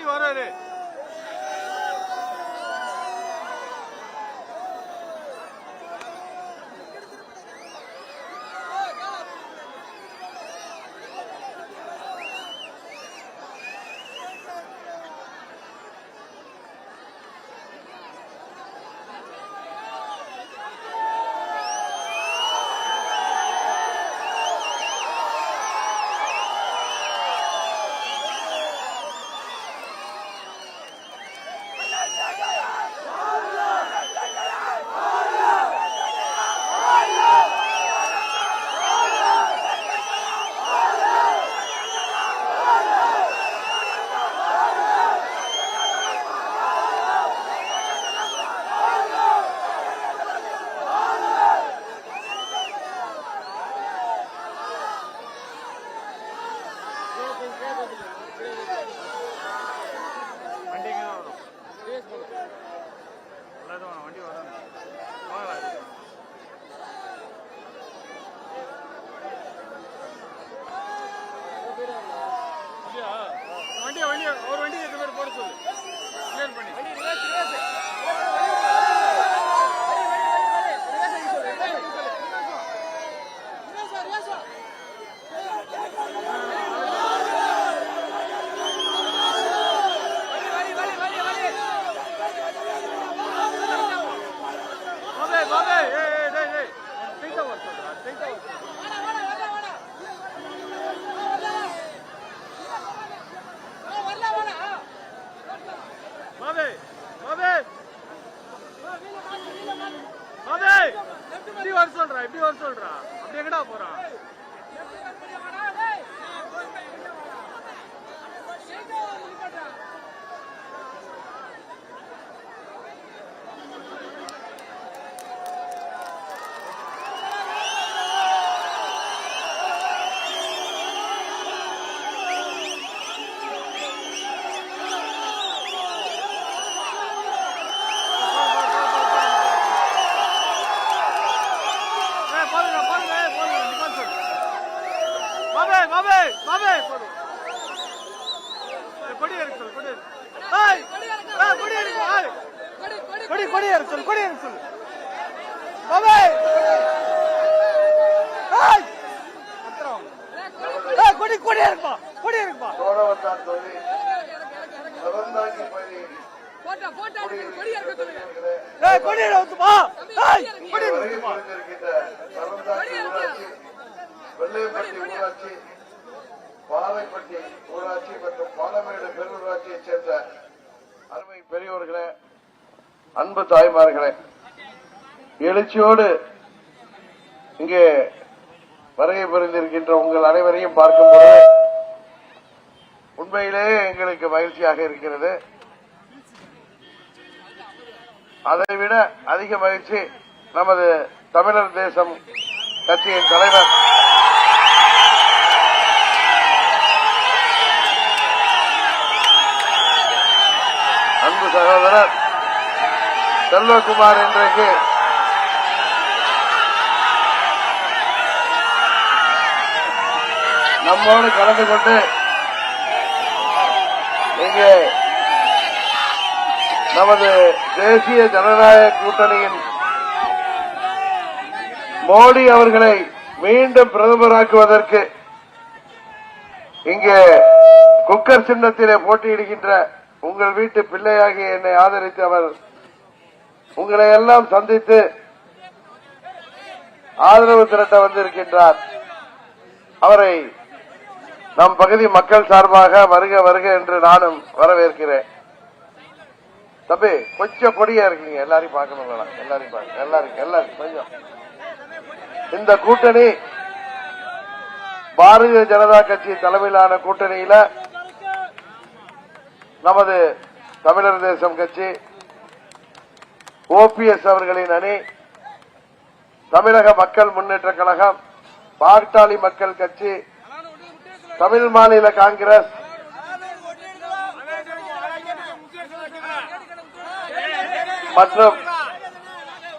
காணும்டா வராரு வெள்ளையப்பட்டி ஊராட்சி பாலைப்பட்டி ஊராட்சி மற்றும் பாலமேடு பேரூராட்சியைச் சேர்ந்த அருமை பெரியவர்களே அன்பு தாய்மார்களே எழுச்சியோடு இங்கே வருகை புரிந்திருக்கின்ற உங்கள் அனைவரையும் பார்க்கும் பொழுது உண்மையிலேயே எங்களுக்கு மகிழ்ச்சியாக இருக்கிறது. அதைவிட அதிக மகிழ்ச்சி நமது தமிழர் தேசம் கட்சியின் தலைவர் சகோதரர் செல்வகுமார் இன்றைக்கு நம்மோடு கலந்து கொண்டு இங்கே நமது தேசிய ஜனநாயக கூட்டணியின் மோடி அவர்களை மீண்டும் பிரதமராக்குவதற்கு இங்கே குக்கர் சின்னத்திலே போட்டியிடுகின்ற உங்கள் வீட்டு பிள்ளையாகி என்னை ஆதரித்து அவர் உங்களை எல்லாம் சந்தித்து ஆதரவு திரட்ட வந்திருக்கின்றார். அவரை நம் பகுதி மக்கள் சார்பாக வருக வருக என்று நானும் வரவேற்கிறேன். தம்பி கொஞ்சம் கொடியா இருக்கீங்க. எல்லாரையும் பார்க்கணும் வேணாம். எல்லாரையும் பார்க்க எல்லாரும் எல்லாரும் கொஞ்சம். இந்த கூட்டணி பாரதிய ஜனதா கட்சி தலைமையிலான கூட்டணியில நமது தமிழர் தேசம் கட்சி ஓபிஎஸ் அவர்களின் அணி தமிழக மக்கள் முன்னேற்ற கழகம் பாட்டாளி மக்கள் கட்சி தமிழ் மாநில காங்கிரஸ் மற்றும்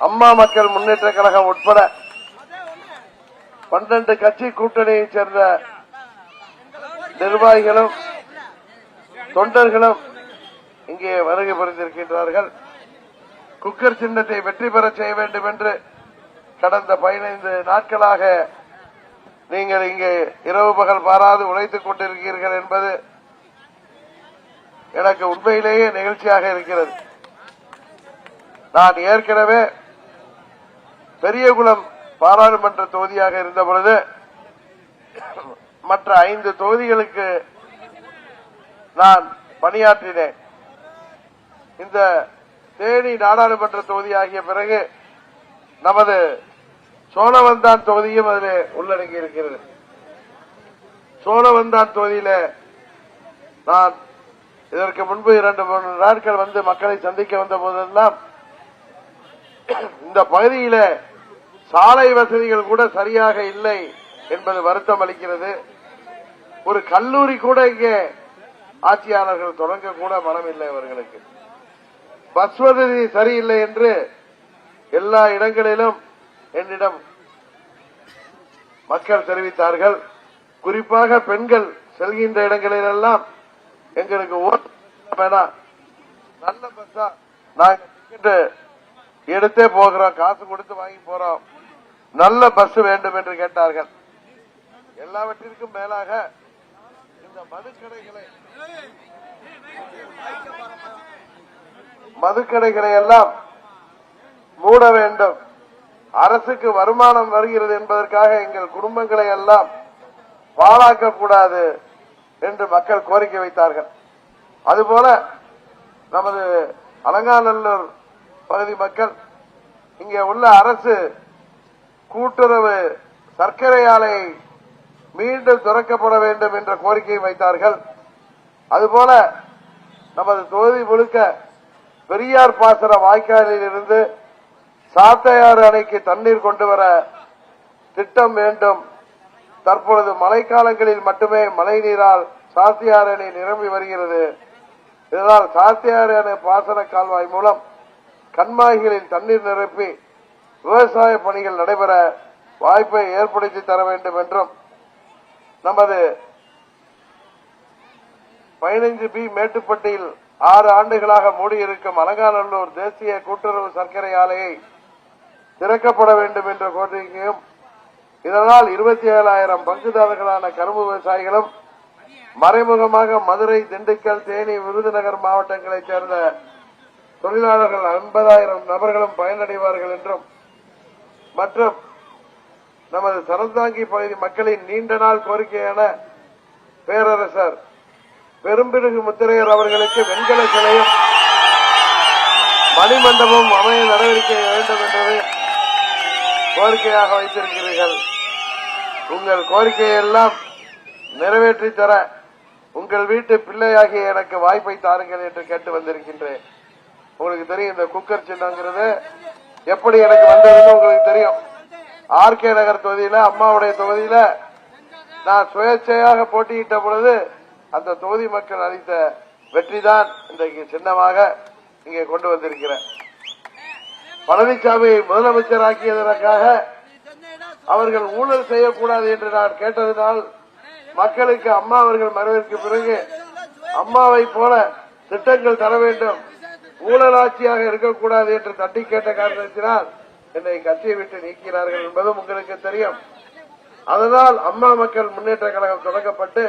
அம்மா மக்கள் முன்னேற்ற கழகம் உட்பட பன்னெண்டு கட்சி கூட்டணியைச் சேர்ந்த நிர்வாகிகளும் தொண்டர்களும் இங்கே வருகை புரிந்திருக்கின்றார்கள். குக்கர் சின்னத்தை வெற்றி பெற செய்ய வேண்டும் என்று கடந்த பதினைந்து நாட்களாக நீங்கள் இங்கே இரவு பகல் பாராது உழைத்துக் கொண்டிருக்கிறீர்கள் என்பது எனக்கு உண்மையிலேயே நிகழ்ச்சியாக இருக்கிறது. நான் ஏற்கனவே பெரியகுளம் பாராளுமன்ற தொகுதியாக இருந்த பொழுது மற்ற ஐந்து தொகுதிகளுக்கு நான் பணியாற்றினேன். இந்த தேனி நாடாளுமன்ற தொகுதி ஆகிய பிறகு நமது சோழவந்தான் தொகுதியும் அதில் உள்ளடங்கி இருக்கிறது. சோழவந்தான் தொகுதியில நான் இதற்கு முன்பு இரண்டு மூன்று நாட்கள் வந்து மக்களை சந்திக்க வந்த போதெல்லாம் இந்த பகுதியில சாலை வசதிகள் கூட சரியாக இல்லை என்பது வருத்தம் அளிக்கிறது. ஒரு கல்லூரி கூட இங்கே ஆட்சியாளர்கள் தொடங்க கூட மனம் இல்லை அவர்களுக்கு. பஸ் வசதி சரியில்லை என்று எல்லா இடங்களிலும் என்னிடம் மக்கள் தெரிவித்தார்கள். குறிப்பாக பெண்கள் செல்கின்ற இடங்களிலெல்லாம் எங்களுக்கு ஓட்டு வேணாம் நல்ல பஸ்ஸா நாங்கள் டிக்கெட்டு எடுத்தே போகிறோம் காசு கொடுத்து வாங்கி போறோம். நல்ல பஸ் வேண்டும் என்று கேட்டார்கள். எல்லாவற்றிற்கும் மேலாக இந்த மதுக்கடைகளை மதுக்கடைகளை எல்லாம் மூட வேண்டும். அரசுக்கு வருமானம் வருகிறது என்பதற்காக எங்கள் குடும்பங்களை எல்லாம் பாழாக்க கூடாது என்று மக்கள் கோரிக்கை வைத்தார்கள். அதுபோல நமது அலங்காநல்லூர் பகுதி மக்கள் இங்கே உள்ள அரசு கூட்டுறவு சர்க்கரை ஆலை மீண்டும் திறக்கப்பட வேண்டும் என்ற கோரிக்கையை வைத்தார்கள். அதுபோல நமது தொகுதி முழுக்க பெரியார் பாசன வாய்க்காலில் இருந்து சாத்தையாறு அணைக்கு தண்ணீர் கொண்டு வர திட்டம் வேண்டும். தற்பொழுது மழைக்காலங்களில் மட்டுமே மழை நீரால் சாத்தியாறு அணை நிரம்பி வருகிறது. இதனால் சாத்தியாறு அணை பாசன கால்வாய் மூலம் கண்மாய்களில் தண்ணீர் நிரப்பி விவசாய பணிகள் நடைபெற வாய்ப்பை ஏற்படுத்தி தர வேண்டும் என்றும் நமது பதினைஞ்சு பி மேட்டுப்பட்டியில் ஆறு ஆண்டுகளாக மூடியிருக்கும் அலங்காநல்லூர் தேசிய கூட்டுறவு சர்க்கரை ஆலையை திறக்கப்பட வேண்டும் என்ற கோரிக்கையும் இதனால் இருபத்தி ஏழாயிரம் பங்குதாரர்களான கரும்பு விவசாயிகளும் மறைமுகமாக மதுரை திண்டுக்கல் தேனி விருதுநகர் மாவட்டங்களைச் சேர்ந்த தொழிலாளர்கள் ஐம்பதாயிரம் நபர்களும் பயனடைவார்கள் என்றும் மற்றும் நமது சரந்தாங்கி பகுதி மக்களின் நீண்ட நாள் கோரிக்கையான பேரரசர் பெரும்பிருகு முத்திரையர் அவர்களுக்கு வெண்கல சிலையும் மணிமண்டபம் அமைய நடவடிக்கை வேண்டும் என்பதை கோரிக்கையாக வைத்திருக்கிறீர்கள். உங்கள் கோரிக்கையை எல்லாம் நிறைவேற்றி தர உங்கள் வீட்டு பிள்ளையாகிய எனக்கு வாய்ப்பை தாருங்கள் என்று கேட்டு வந்திருக்கின்றேன். உங்களுக்கு தெரியும் இந்த குக்கர் சின்னங்கிறது எப்படி எனக்கு வந்ததுன்னு உங்களுக்கு தெரியும். ஆர்கே நகர் தொகுதியில அம்மாவுடைய தொகுதியில நான் சுயேட்சையாக போட்டியிட்ட பொழுது அந்த தொகுதி மக்கள் அளித்த வெற்றிதான் இன்றைக்கு சின்னமாக இங்கே கொண்டு வந்திருக்கிறேன். பழனிசாமியை முதலமைச்சராக்கியதற்காக அவர்கள் ஊழல் செய்யக்கூடாது என்று நான் கேட்டதினால் மக்களுக்கு அம்மா அவர்கள் மறைவிற்கு பிறகு அம்மாவை போல திட்டங்கள் தர வேண்டும் ஊழலாட்சியாக இருக்கக்கூடாது என்று தட்டி கேட்ட காரணத்தினால் என்னை கட்சியை விட்டு நீக்கிறார்கள் என்பதும் உங்களுக்கு தெரியும். அதனால் அம்மா மக்கள் முன்னேற்ற கழகம் தொடங்கப்பட்டு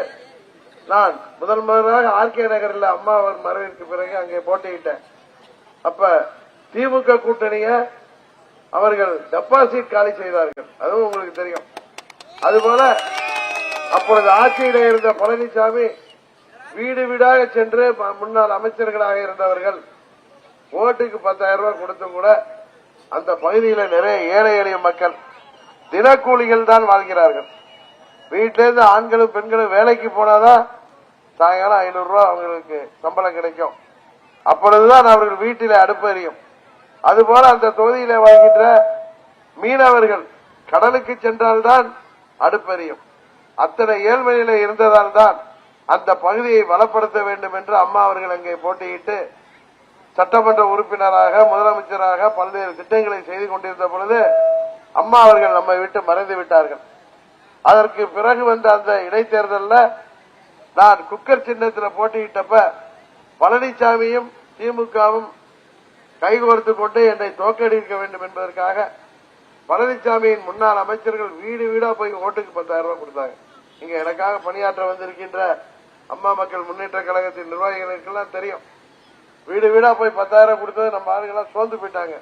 நான் முதல் முதலாக ஆர்கே நகரில் அம்மா அவர் மறைவிற்கு பிறகு அங்கே போட்டியிட்டேன். அப்ப திமுக கூட்டணிய அவர்கள் டெபாசிட் காலி செய்தார்கள். அதுவும் உங்களுக்கு தெரியும். அதுபோல அப்பொழுது ஆட்சியில இருந்த பழனிசாமி வீடு வீடாக சென்று முன்னாள் அமைச்சர்களாக இருந்தவர்கள் ஓட்டுக்கு பத்தாயிரம் ரூபாய் கொடுத்தும் கூட அந்த பகுதியில் நிறைய ஏழை எளிய மக்கள் தினக்கூலிகள் தான் வாழ்கிறார்கள். வீட்டிலேருந்து ஆண்களும் பெண்களும் வேலைக்கு போனாதான் சாயங்காலம் ஐநூறு ரூபாய் அவங்களுக்கு சம்பளம் கிடைக்கும். அப்பொழுதுதான் அவர்கள் வீட்டில அடுப்பு எரியும். அதுபோல அந்த தொகுதியில வாழ்கின்ற மீனவர்கள் கடலுக்கு சென்றால்தான் அடுப்பறியும் அத்தனை ஏழ்மையில இருந்ததால் தான் அந்த பகுதியை வளப்படுத்த வேண்டும் என்று அம்மா அவர்கள் அங்கே போட்டியிட்டு சட்டமன்ற உறுப்பினராக முதலமைச்சராக பல்வேறு திட்டங்களை செய்து கொண்டிருந்த பொழுது அம்மா அவர்கள் நம்மை விட்டு மறைந்து விட்டார்கள். அதற்கு பிறகு வந்த அந்த இடைத்தேர்தலில் நான் குக்கர் சின்னத்தில் போட்டியிட்டப்ப பழனிசாமியும் திமுகவும் கைகோர்த்து கொண்டு என்னை தோக்கடிக்க வேண்டும் என்பதற்காக பழனிசாமியின் முன்னாள் அமைச்சர்கள் வீடு வீடா போய் ஓட்டுக்கு பத்தாயிரம் ரூபாய் கொடுத்தாங்க. இங்க எனக்காக பணியாற்ற வந்திருக்கின்ற அம்மா மக்கள் முன்னேற்ற கழகத்தின் நிர்வாகிகளுக்கெல்லாம் தெரியும். வீடு வீடா போய் பத்தாயிரம் கொடுத்தது நம்ம ஆளுங்கெல்லாம் சோர்ந்து போயிட்டாங்க.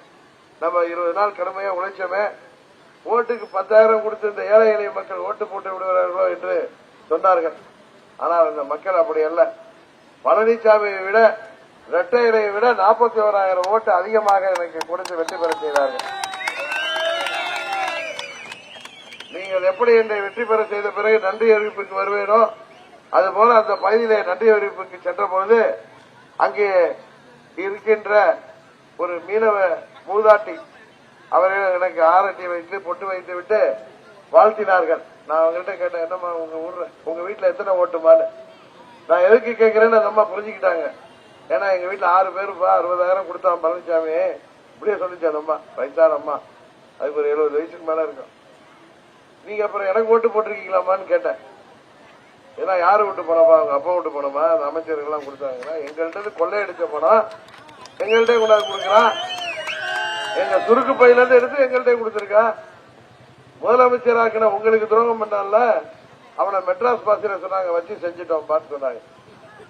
நம்ம இருபது நாள் கடுமையா உழைச்சோமே. ஓட்டுக்கு பத்தாயிரம் கொடுத்து இந்த ஏழை எளிய மக்கள் ஓட்டு போட்டு விடுவார்களோ என்று சொன்னார்கள். ஆனால் அந்த மக்கள் அப்படி அல்ல. பழனிசாமியை விட இரட்டை இலையை விட நாற்பத்தி ஓராயிரம் ஓட்டு அதிகமாக எனக்கு கொடுத்து வெற்றி பெற செய்தார்கள். நீங்கள் எப்படி என்னை வெற்றி பெற செய்த பிறகு நன்றி அறிவிப்புக்கு வருவேனோ அதுபோல அந்த பகுதியிலே நன்றி அறிவிப்புக்கு சென்றபோது அங்கே இருக்கின்ற ஒரு மீனவ மூதாட்டி அவர்கள் எனக்கு ஆரட்டி வைத்து பொட்டு வைத்து விட்டு வாழ்த்தினார்கள். நான் அவங்ககிட்ட கேட்டேன் என்னம்மா உங்க ஊர்ல உங்க வீட்டுல எத்தனை ஓட்டுமான்னு நான் எதுக்கு கேட்கிறேன்னு அந்த அம்மா புரிஞ்சுக்கிட்டாங்க. ஏன்னா எங்க வீட்டுல ஆறு பேருப்பா அறுபதாயிரம் கொடுத்தான் பழனிசாமி இப்படியே சொல்லிச்சு அந்த அம்மா வயசான அம்மா அதுக்கு ஒரு எழுபது வயசுக்கு மேல இருக்கும். நீங்க அப்புறம் எனக்கு ஓட்டு போட்டிருக்கீங்களாமான்னு கேட்டேன். ஏன்னா யாரு விட்டு போனோமா அவங்க அப்பா விட்டு போனோமா அந்த அமைச்சர்கள்லாம் கொடுத்தாங்கன்னா எங்கள்கிட்ட இருந்து கொள்ளையடிச்ச பணம் எங்கள்கிட்ட கொண்டாந்து கொடுக்குறான். எங்க சுருக்கு பையில இருந்து எடுத்து எங்கள்கிட்ட கொடுத்துருக்கா? முதலமைச்சராக்கின உங்களுக்கு துரோகம் பண்ணால அவனை மெட்ராஸ் பாசில சொன்னாங்க வச்சு செஞ்சுட்டோம் பார்த்து சொன்னாங்க.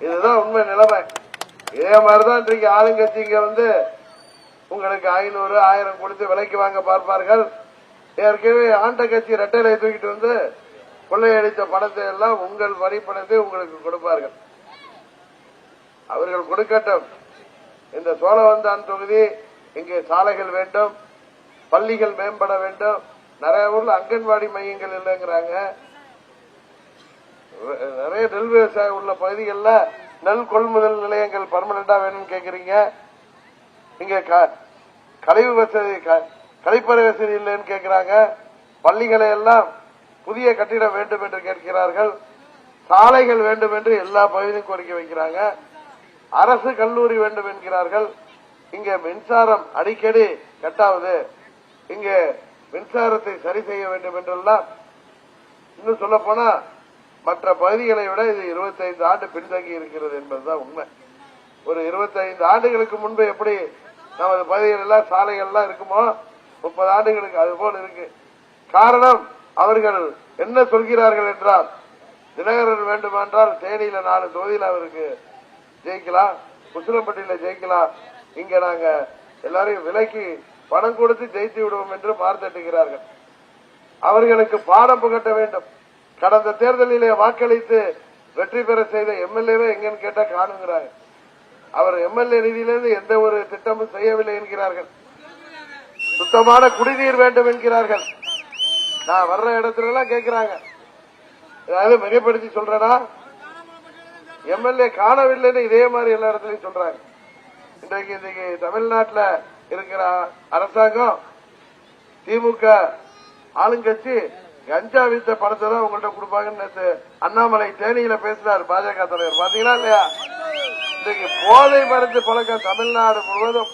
இதுதான் உண்மை நிலைமை. இதே மாதிரிதான் இன்றைக்கு ஆளுங்கட்சிங்க வந்து உங்களுக்கு ஐநூறு ஆயிரம் கொடுத்து விலைக்கு வாங்க பார்ப்பார்கள். ஏற்கனவே ஆண்ட கட்சி ரெட்டையிலை தூக்கிட்டு வந்து கொள்ளையடித்த பணத்தை எல்லாம் உங்கள் வரி பணத்தை உங்களுக்கு கொடுப்பார்கள். அவர்கள் கொடுக்கட்டும். இந்த சோழவந்தான் தொகுதி இங்கே சாலைகள் வேண்டும் பள்ளிகள் மேம்பட வேண்டும். நிறைய ஊர்ல அங்கன்வாடி மையங்கள் இல்லைங்கிறாங்க. நிறைய நெல் விவசாயம் உள்ள பகுதிகளில் நெல் கொள்முதல் நிலையங்கள் பர்மனண்டா வேணும்னு கேக்குறீங்க. இங்க க- கழிவு வசதி க- கழிப்பறை வசதி இல்லைன்னு கேட்கிறாங்க பள்ளிகளை எல்லாம் புதிய கட்டிடம் வேண்டும் என்று கேட்கிறார்கள். சாலைகள் வேண்டும் என்று எல்லா பகுதியும் கோரிக்கை வைக்கிறாங்க. அரசு கல்லூரி வேண்டும் என்கிறார்கள். இங்க மின்சாரம் அடிக்கடி கட்டாவது இங்க மின்சாரத்தை சரி செய்ய வேண்டும் என்றெல்லாம் இன்னும் சொல்ல போனா மற்ற பகுதிகளை விட இது 25 ஆண்டு பின்தங்கி இருக்கிறது என்பதுதான் உண்மை. ஒரு 25 ஆண்டுகளுக்கு முன்பு எப்படி நமது பகுதிகள் எல்லாம் சாலைகள் எல்லாம் இருக்குமோ முப்பது ஆண்டுகளுக்கு அது போல இருக்கு. காரணம் அவர்கள் என்ன சொல்கிறார்கள் என்றால் தினகரன் வேண்டுமென்றால் தேனியில நாலு தொகுதியில் அவருக்கு ஜெயிக்கலாம். குசிலம்பட்டியில ஜெயிக்கலாம். இங்க நாங்க எல்லாரையும் விலைக்கு பணம் கொடுத்து ஜெயித்து விடுவோம் என்று பார்த்தட்டுகிறார்கள் அவர்களுக்கு பாடம் புகட்ட வேண்டும். கடந்த தேர்தலிலே வாக்களித்து வெற்றி பெற செய்த எம்எல்ஏவே எங்கன்னு கேட்டா காணுங்கிறாங்க. அவர் எம்எல்ஏ நிதியிலிருந்து எந்த ஒரு திட்டமும் செய்யவில்லை என்கிறார்கள். சுத்தமான குடிநீர் வேண்டும் என்கிறார்கள். நான் வர்ற இடத்துல எல்லாம் கேட்கிறாங்க ஏதாவது மிகப்படுத்தி சொல்றேனா? எம்எல்ஏ காணவில்லைன்னு இதே மாதிரி எல்லா இடத்துலயும் சொல்றாங்க. இன்றைக்கு இன்னைக்கு தமிழ்நாட்டில் இருக்கிற அரசாங்கம் திமுக ஆளுங்கட்சி கஞ்சா வித்த பணத்தை தான் உங்கள்ட்ட கொடுப்பாங்கன்னு அண்ணாமலை தேனியில பேசினார் பாஜக தலைவர். பாத்தீங்களா இல்லையா? இன்றைக்கு போதை மருந்து பழக்கம் தமிழ்நாடு முழுவதும்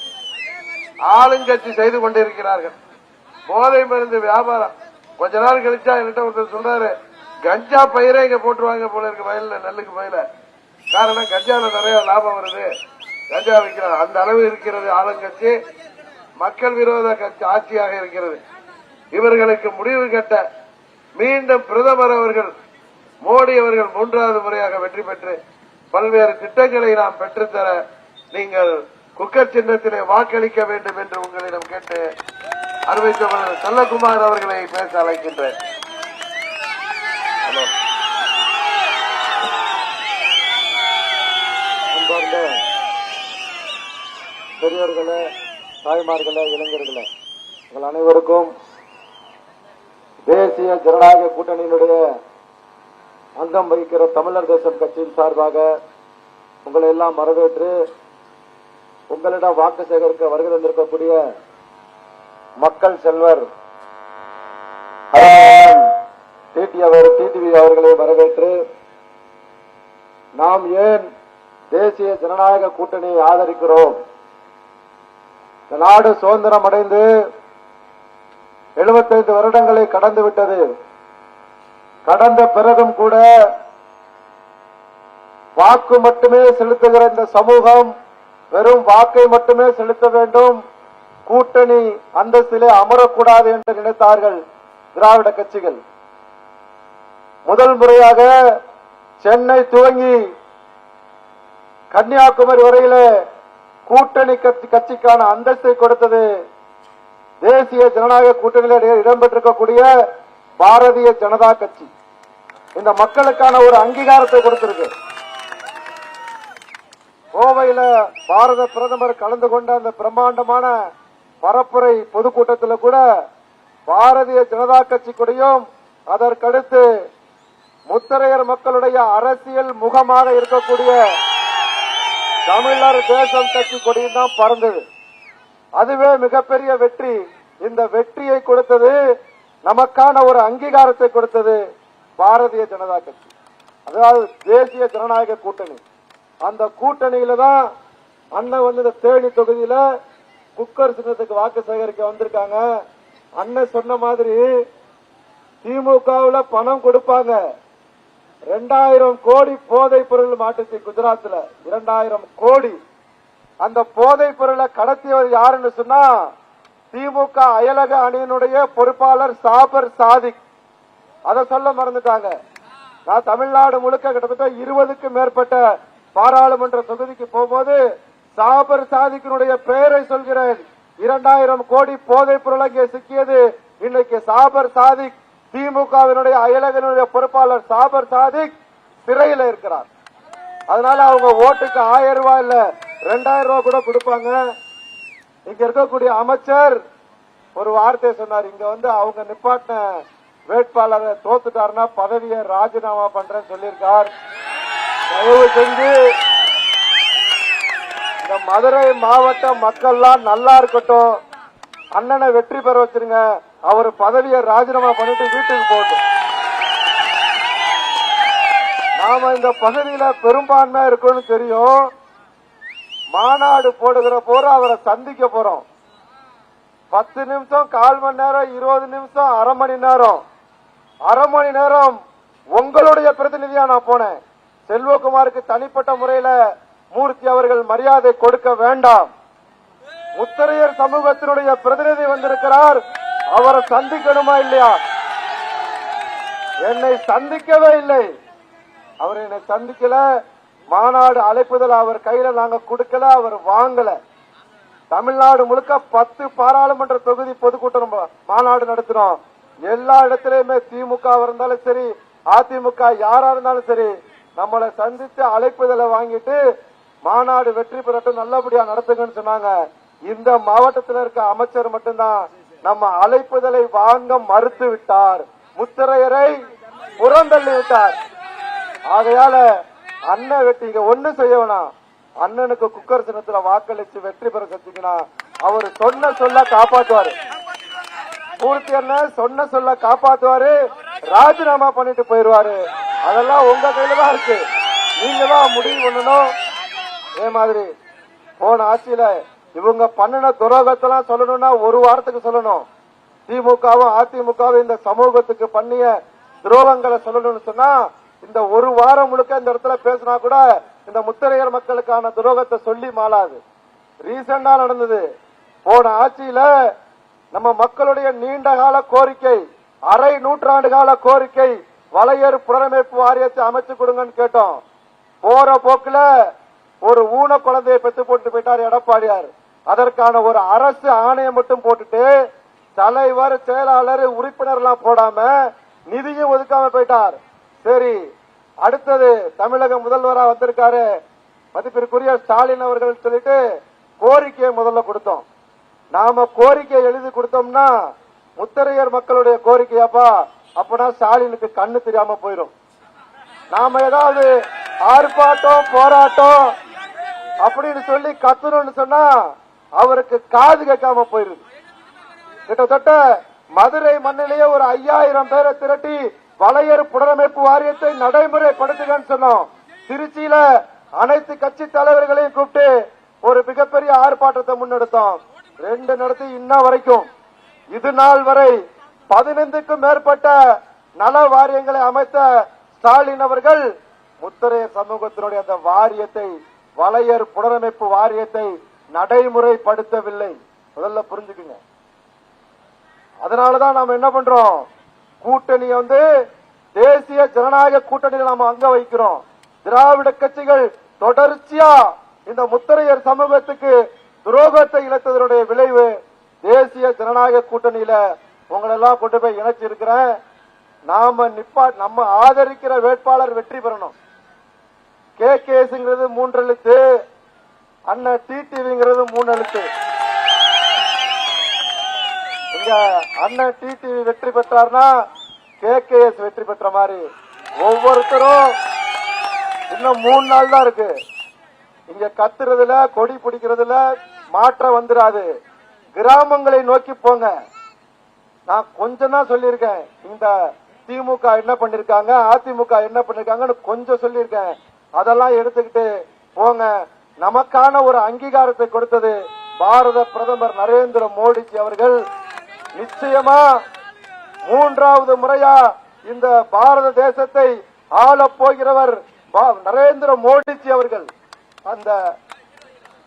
ஆளுங்கட்சி செய்து கொண்டிருக்கிறார்கள். போதை மருந்து வியாபாரம். கொஞ்ச நாள் கழிச்சா என்கிட்ட ஒருத்தர் சொல்றாரு கஞ்சா பயிரே இங்க போட்டுருவாங்க போல இருக்கு வயல்ல நெல்லுக்கு பயில. காரணம் கஞ்சால நிறைய லாபம் வருது. கஞ்சா வைக்கிறார் அந்த அளவு இருக்கிறது ஆளுங்கட்சி மக்கள் விரோத கட்சி ஆட்சியாக இருக்கிறது. இவர்களுக்கு முடிவு கட்ட மீண்டும் பிரதமர் அவர்கள் மோடி அவர்கள் மூன்றாவது முறையாக வெற்றி பெற்று பல்வேறு திட்டங்களை நாம் பெற்றுத்தர நீங்கள் குக்கர் சின்னத்திலே வாக்களிக்க வேண்டும் என்று உங்களிடம் கேட்டு அருமை சகோதரர் செல்லகுமார் அவர்களை பேச அழைக்கின்றேன். பெரியவர்களே தாய்மார்களே இளைஞர்களே உங்கள் அனைவருக்கும் தேசிய ஜனநாயக கூட்டணியினுடைய அங்கம் வகிக்கிற தமிழர் தேசம் கட்சியின் சார்பாக உங்களை எல்லாம் வரவேற்று உங்களிடம் வாக்கு சேகரிக்க வருகை தந்திருக்கக்கூடிய மக்கள் செல்வர் டிடி அவர் டிடிவி அவர்களை வரவேற்று நாம் ஏன் தேசிய ஜனநாயக கூட்டணியை ஆதரிக்கிறோம்? இந்த நாடு சுதந்திரம் அடைந்து 75 வருடங்களை கடந்து விட்டது கடந்த பிறகும் கூட வாக்கு மட்டுமே செலுத்துகிற இந்த சமூகம் வெறும் வாக்கை மட்டுமே செலுத்த வேண்டும். கூட்டணி அந்தஸ்திலே அமரக்கூடாது என்று நினைத்தார்கள் திராவிட கட்சிகள். முதல் முறையாக சென்னை துவங்கி கன்னியாகுமரி வரையிலே கூட்டணி கட்சி கட்சிக்கான அந்தஸ்தை கொடுத்தது தேசிய ஜனநாயக கூட்டணியில் இடம்பெற்றிருக்கக்கூடிய பாரதிய ஜனதா கட்சி. இந்த மக்களுக்கான ஒரு அங்கீகாரத்தை கொடுத்திருக்கு. கோவையில பாரத பிரதமர் கலந்து கொண்ட அந்த பிரம்மாண்டமான பரப்புரை பொதுக்கூட்டத்தில் கூட பாரதிய ஜனதா கட்சி கூடயும் அதற்கடுத்து முத்தரையர் மக்களுடைய அரசியல் முகமாக இருக்கக்கூடிய தமிழர் தேசம் கட்சி கொடியும் தான் பறந்தது. அதுவே மிகப்பெரிய வெற்றி. இந்த வெற்றியை கொடுத்தது நமக்கான ஒரு அங்கீகாரத்தை கொடுத்தது பாரதிய ஜனதா கட்சி. அதாவது தேசிய ஜனநாயக கூட்டணி. அந்த கூட்டணியில தான் அண்ணன் வந்து இந்த தேனி தொகுதியில குக்கர் சின்னத்துக்கு வாக்கு சேகரிக்க வந்திருக்காங்க. அண்ணன் சொன்ன மாதிரி திமுகவுல பணம் கொடுப்பாங்க. ரெண்டாயிரம் கோடி போதைப் பொருள் மாட்டுச்சு குஜராத்ல. இரண்டாயிரம் கோடி. அந்த போதைப் பொருளை கடத்தியவர் யாருன்னு சொன்னா திமுக அயலக அணியினுடைய பொறுப்பாளர் சாபர் சாதிக். அதை சொல்ல மறந்துட்டாங்க. நான் தமிழ்நாடு முழுக்க கிட்டத்தட்ட இருபதுக்கும் மேற்பட்ட பாராளுமன்ற தொகுதிக்கு போகும்போது சாபர் சாதிக்கினுடைய பெயரை சொல்கிறேன். இரண்டாயிரம் கோடி போதைப் பொருள் அங்கே சிக்கியது. இன்னைக்கு சாபர் சாதிக் திமுகவினுடைய அயலகனுடைய பொறுப்பாளர் சாபர் சாதிக் சிறையில் இருக்கிறார். அதனால அவங்க ஓட்டுக்கு ஆயிரம் ரூபாய் இல்ல ரெண்டாயிரம் ரூபாய் கூட கொடுப்பாங்க. இங்க இருக்கக்கூடிய அமைச்சர் ஒரு வார்த்தை சொன்னார். இங்க வந்து அவங்க நிப்பாட்டின வேட்பாளரை தோத்துட்டாருன்னா பதவியை ராஜினாமா பண்றேன்னு சொல்லியிருக்கார். தயவு செஞ்சு இந்த மதுரை மாவட்ட மக்கள்லாம் நல்லா இருக்கட்டும். அண்ணனை வெற்றி பெற வச்சிருங்க. அவர் பதவியை ராஜினாமா பண்ணிட்டு வீட்டுக்கு போட்டு நாம இந்த பகுதியில பெரும்பான்மை இருக்கும்னு தெரியும். மாநாடு போடுகிற போற அவரை சந்திக்க போறோம். பத்து நிமிஷம் கால் மணி நேரம் இருபது நிமிஷம் அரை மணி நேரம். அரை மணி நேரம் உங்களுடைய பிரதிநிதியா நான் போனேன். செல்வகுமாருக்கு தனிப்பட்ட முறையில மூர்த்தி அவர்கள் மரியாதை கொடுக்க வேண்டாம். முத்தரையர் சமூகத்தினுடைய பிரதிநிதி வந்திருக்கிறார். அவரை சந்திக்கணுமா இல்லையா? என்னை சந்திக்கவே இல்லை. அவர் என்னை சந்திக்கல. மாநாடு அழைப்புதல் அவர் கையில நாங்க கொடுக்கல அவர் வாங்கல. தமிழ்நாடு முழுக்க பத்து பாராளுமன்ற தொகுதி பொதுக்கூட்டம் மாநாடு நடத்தினோம். எல்லா இடத்திலயுமே திமுக இருந்தாலும் சரி அதிமுக யாரா இருந்தாலும் சரி நம்மளை சந்தித்து அழைப்புதலை வாங்கிட்டு மாநாடு வெற்றி பெறட்டும் நல்லபடியா நடத்துங்கன்னு சொன்னாங்க. இந்த மாவட்டத்தில் இருக்க அமைச்சர் மட்டும்தான். நம்ம அழைப்புதலை வாங்க மறுத்து விட்டார். முத்திரையரை புறந்தள்ளி விட்டார். ஆகையால அண்ணன் வெட்டி இங்க ஒண்ணு செய்ய அண்ணனுக்கு குக்கர் சின்னத்துல வாக்களிச்சு வெற்றி பெற செஞ்சீங்கன்னா அவர் சொன்ன சொல்ல காப்பாத்துவாரு. பூர்த்தி அண்ணன் சொன்ன சொல்ல காப்பாத்துவாரு. ராஜினாமா பண்ணிட்டு போயிருவாரு அதெல்லாம் உங்க கையில தான் இருக்கு. நீங்க தான் முடிவு பண்ணணும். அதே மாதிரி போன ஆட்சியில இவங்க பண்ணின துரோகத்தெல்லாம் சொல்லணும்னா ஒரு வாரத்துக்கு சொல்லணும். திமுகவும் அதிமுகவும் இந்த சமூகத்துக்கு பண்ணிய துரோகங்களை சொல்லணும்னு சொன்னா இந்த ஒரு வாரம் முழுக்க இந்த இடத்துல பேசினா கூட இந்த முத்திரையர் மக்களுக்கான துரோகத்தை சொல்லி மாளாது. ரீசெண்டா நடந்தது. போன ஆட்சியில நம்ம மக்களுடைய நீண்ட கால கோரிக்கை அரை நூற்றாண்டு கால கோரிக்கை வளையர் புனரமைப்பு வாரியத்தை அமைச்சு கொடுங்கன்னு கேட்டோம். போற போக்குல ஒரு ஊன குழந்தையை பெத்து போட்டு போயிட்டார் எடப்பாடியார். அதற்கான ஒரு அரசு ஆணையம் மட்டும் போட்டுட்டு தலைவர் செயலாளர் உறுப்பினர் எல்லாம் போடாம நிதியும் ஒதுக்காம போயிட்டார். சரி அடுத்தது தமிழக முதல்வரா வந்திருக்காரு. மதிப்பிற்குரிய ஸ்டாலின் அவர்கள் சொல்லிட்டு கோரிக்கையை முதல்ல கொடுத்தோம். நாம கோரிக்கை எழுதி கொடுத்தோம்னா முத்தரையர் மக்களுடைய கோரிக்கையாப்பா? அப்பனா ஸ்டாலினுக்கு கண்ணு தெரியாம போயிடும் நாம ஏதாவது ஆர்ப்பாட்டம் போராட்டம் அப்படின்னு சொல்லி கத்துறோம்னு சொன்னா அவருக்கு காது கேட்காம போயிருது. கிட்டத்தட்ட மதுரை மண்ணிலேயே ஒரு ஐயாயிரம் பேரை திரட்டி வளையர் புனரமைப்பு வாரியத்தை நடைமுறைப்படுத்துகன்னு சொன்னோம். திருச்சியில அனைத்து கட்சி தலைவர்களையும் கூப்பிட்டு ஒரு மிகப்பெரிய ஆர்ப்பாட்டத்தை முன்னெடுத்தோம். ரெண்டு நடத்தி இன்ன வரைக்கும். இது நாள் வரை பதினைந்துக்கும் மேற்பட்ட நல வாரியங்களை அமைத்த ஸ்டாலின் அவர்கள் முத்தரையர் சமூகத்தினுடைய அந்த வாரியத்தை வளையர் புனரமைப்பு வாரியத்தை நடைமுறைப்படுத்தவில்லை. முதல்ல புரிஞ்சுக்குங்க. அதனாலதான் நாம என்ன பண்றோம்? கூட்டணி வந்து தேசிய ஜனநாயக கூட்டணியில நாம அங்க வைக்கிறோம். திராவிட கட்சிகள் தொடர்ச்சியா இந்த முத்தரையர் சமூகத்துக்கு துரோகத்தை இழத்ததனுடைய விளைவு தேசிய ஜனநாயக கூட்டணியில உங்களெல்லாம் கொண்டு போய் இணைச்சிருக்கிறேன். நாம நிப்பா நம்ம ஆதரிக்கிற வேட்பாளர் வெற்றி பெறணும். கே கேஸ்ங்கிறது மூன்று எழுத்து அண்ணன் டிடிவிங்கிறது மூணு எழுத்து. இங்க அண்ணன் டிடிவி வெற்றி பெற்றார்னா கேகேஎஸ் வெற்றி பெற்ற மாதிரி. ஒவ்வொருத்தரும் இன்னும் மூணு நாள் தான் இருக்கு. இங்க கத்துறதுல கொடி பிடிக்கிறதுல மாற்றம் வந்துடாது கிராமங்களை நோக்கி போங்க. நான் கொஞ்சம் தான் சொல்லியிருக்கேன். இந்த திமுக என்ன பண்ணிருக்காங்க அதிமுக என்ன பண்ணிருக்காங்கன்னு கொஞ்சம் சொல்லியிருக்கேன். அதெல்லாம் எடுத்துக்கிட்டு போங்க. நமக்கான ஒரு அங்கீகாரத்தை கொடுத்தது பாரத பிரதமர் நரேந்திர மோடிஜி அவர்கள். நிச்சயமா மூன்றாவது முறையா இந்த பாரத தேசத்தை ஆளப் போகிறவர் பா- நரேந்திர மோடிஜி அவர்கள். அந்த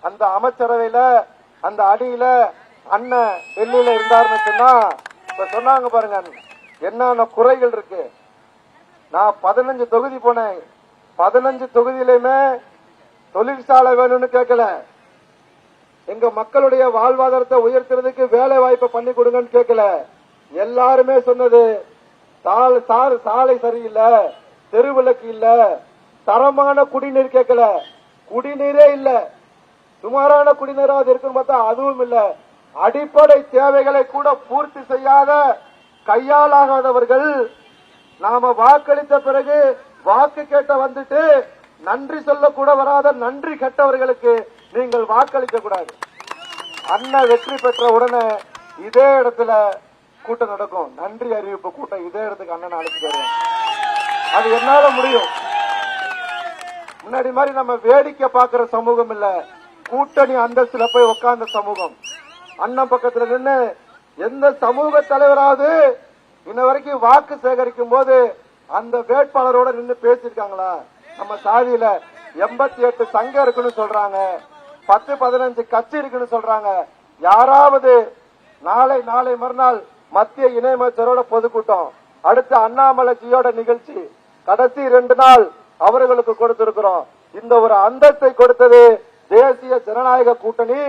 அந்த அமைச்சரவையில அந்த அடியில அண்ணன் டெல்லியில இருந்தாருன்னு சொன்னா இப்ப சொன்னாங்க பாருங்க என்னென்ன குறைகள் இருக்கு? நான் பதினஞ்சு தொகுதி போனேன். பதினஞ்சு தொகுதியிலுமே தொழிற்சாலை வேணும்னு கேட்கல எங்க மக்களுடைய வாழ்வாதாரத்தை உயர்த்துறதுக்கு வேலை வாய்ப்பை பண்ணி கொடுங்கன்னு கேட்கல எல்லாருமே சொன்னது சாலை சாலை சரியில்லை தெருவிளக்கு இல்ல தரமான குடிநீர் கேட்கல குடிநீரே இல்ல. சுமாரான குடிநீராவது இருக்குன்னு பார்த்தா அதுவும் இல்ல. அடிப்படை தேவைகளை கூட பூர்த்தி செய்யாத கையாலாகாதவர்கள் நாம வாக்களித்த பிறகு வாக்கு கேட்ட வந்துட்டு நன்றி சொல்ல கூட வராத நன்றி கெட்டவர்களுக்கு நீங்கள் வாக்களிக்க கூடாது. அண்ணன் வெற்றி பெற்ற உடனே இதே இடத்துல கூட்டம் நடக்கும். நன்றி அறிவிப்பு கூட்டம் இதே இடத்துக்கு அண்ணன் அழைச்சிட்டு வருவேன் அது என்னால முடியும். முன்னாடி மாதிரி நம்ம வேடிக்கை பாக்குற சமூகம் இல்ல. கூட்டணி அந்தஸ்துல போய் உட்கார்ந்த சமூகம். அண்ணன் பக்கத்துல நின்று எந்த சமூக தலைவராவது இன்ன வரைக்கும் வாக்கு சேகரிக்கும் போது அந்த வேட்பாளரோட நின்று பேசியிருக்காங்களா? நம்ம சாதியில எண்பத்தி எட்டு சங்கம் இருக்குன்னு சொல்றாங்க. பத்து பதினஞ்சு கட்சி இருக்குன்னு சொல்றாங்க. யாராவது நாளை நாளை மறுநாள் மத்திய இணையமைச்சரோட பொதுக்கூட்டம் அடுத்து அண்ணாமலைஜியோட நிகழ்ச்சி கடைசி ரெண்டு நாள் அவர்களுக்கு கொடுத்திருக்கிறோம். இந்த ஒரு அந்தஸ்தை கொடுத்தது தேசிய ஜனநாயக கூட்டணி.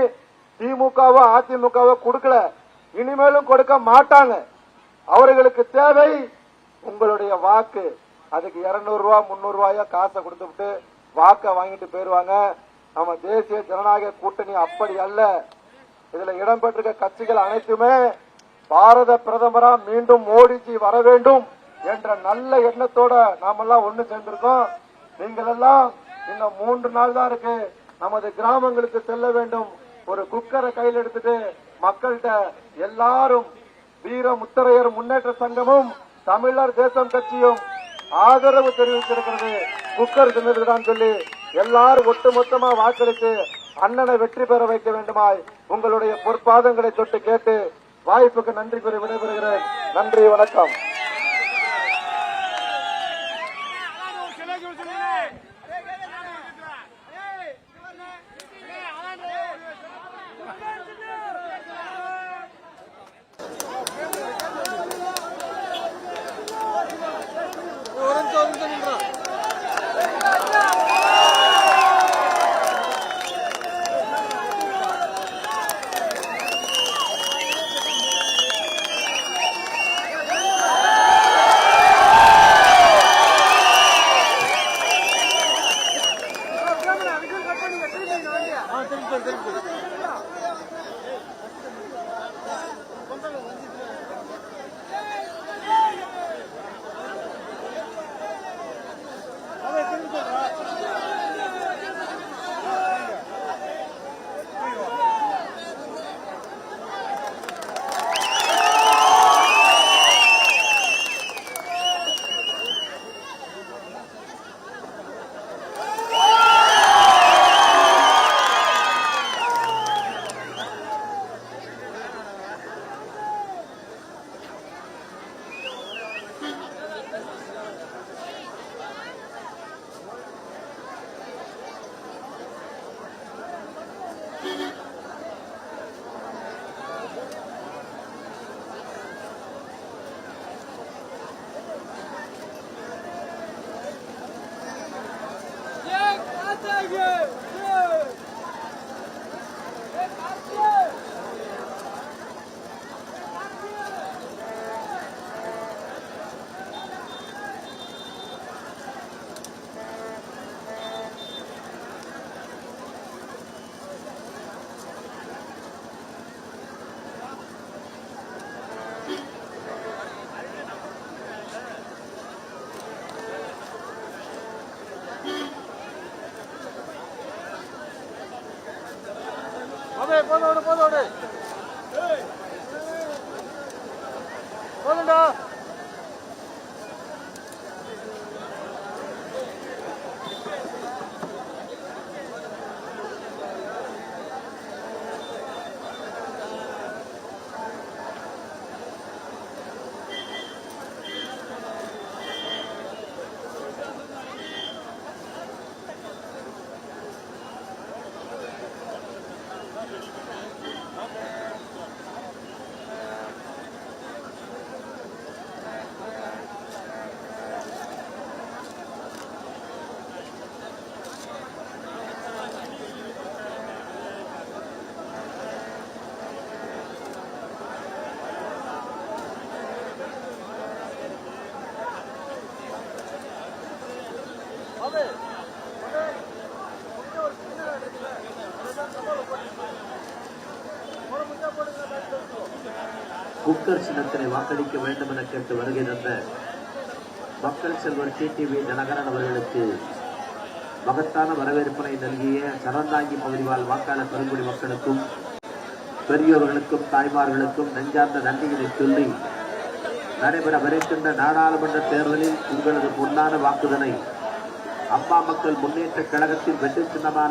திமுகவோ அதிமுகவோ கொடுக்கல. இனிமேலும் கொடுக்க மாட்டாங்க. அவர்களுக்கு தேவை உங்களுடைய வாக்கு. அதுக்கு இருநூறு ரூபாய் முன்னூறு ரூபாயோ காசை கொடுத்துட்டு வாக்கை வாங்கிட்டு போயிருவாங்க. நம்ம தேசிய ஜனநாயக கூட்டணி அப்படி அல்ல. இதுல இடம்பெற்றிருக்க கட்சிகள் அனைத்துமே பாரத பிரதமரா மீண்டும் மோடிஜி வர வேண்டும் என்ற நல்ல எண்ணத்தோட நாமெல்லாம் ஒண்ணு சேர்ந்திருக்கோம். நீங்கள் எல்லாம் இன்னும் மூன்று நாள் தான் இருக்கு நமது கிராமங்களுக்கு செல்ல வேண்டும். ஒரு குக்கரை கையில் எடுத்துட்டு மக்கள்கிட்ட எல்லாரும் வீர முத்தரையர் முன்னேற்ற சங்கமும் தமிழர் தேசம் கட்சியும் ஆதரவு தெரிவித்திருக்கிறது. குக்கர் தின்னதுதான் சொல்லி எல்லாரும் ஒட்டுமொத்தமா வாக்களித்து அண்ணனை வெற்றி பெற வைக்க வேண்டுமாய் உங்களுடைய பொற்பாதங்களை தொட்டு கேட்டு வாய்ப்புக்கு நன்றி கூறி விடைபெறுகிறேன். நன்றி வணக்கம். పోదోడు పోదోడు குக்கர் சின்னத்தினை வாக்களிக்க வேண்டும் என கேட்டு வருகை மக்கள் செல்வர் டிடிவி தினகரன் அவர்களுக்கு மகத்தான வரவேற்பினை நல்கிய சரந்தாங்கி பகுதிவாழ் வாக்காளர் பெருங்குடி மக்களுக்கும் பெரியோர்களுக்கும் தாய்மார்களுக்கும் நெஞ்சார்ந்த நன்றியினை சொல்லி நடைபெறவிருக்கின்ற நாடாளுமன்ற தேர்தலில் உங்களது பொன்னான வாக்குதலை அப்பா மக்கள் முன்னேற்ற கழகத்தின் வெற்றி சின்னமான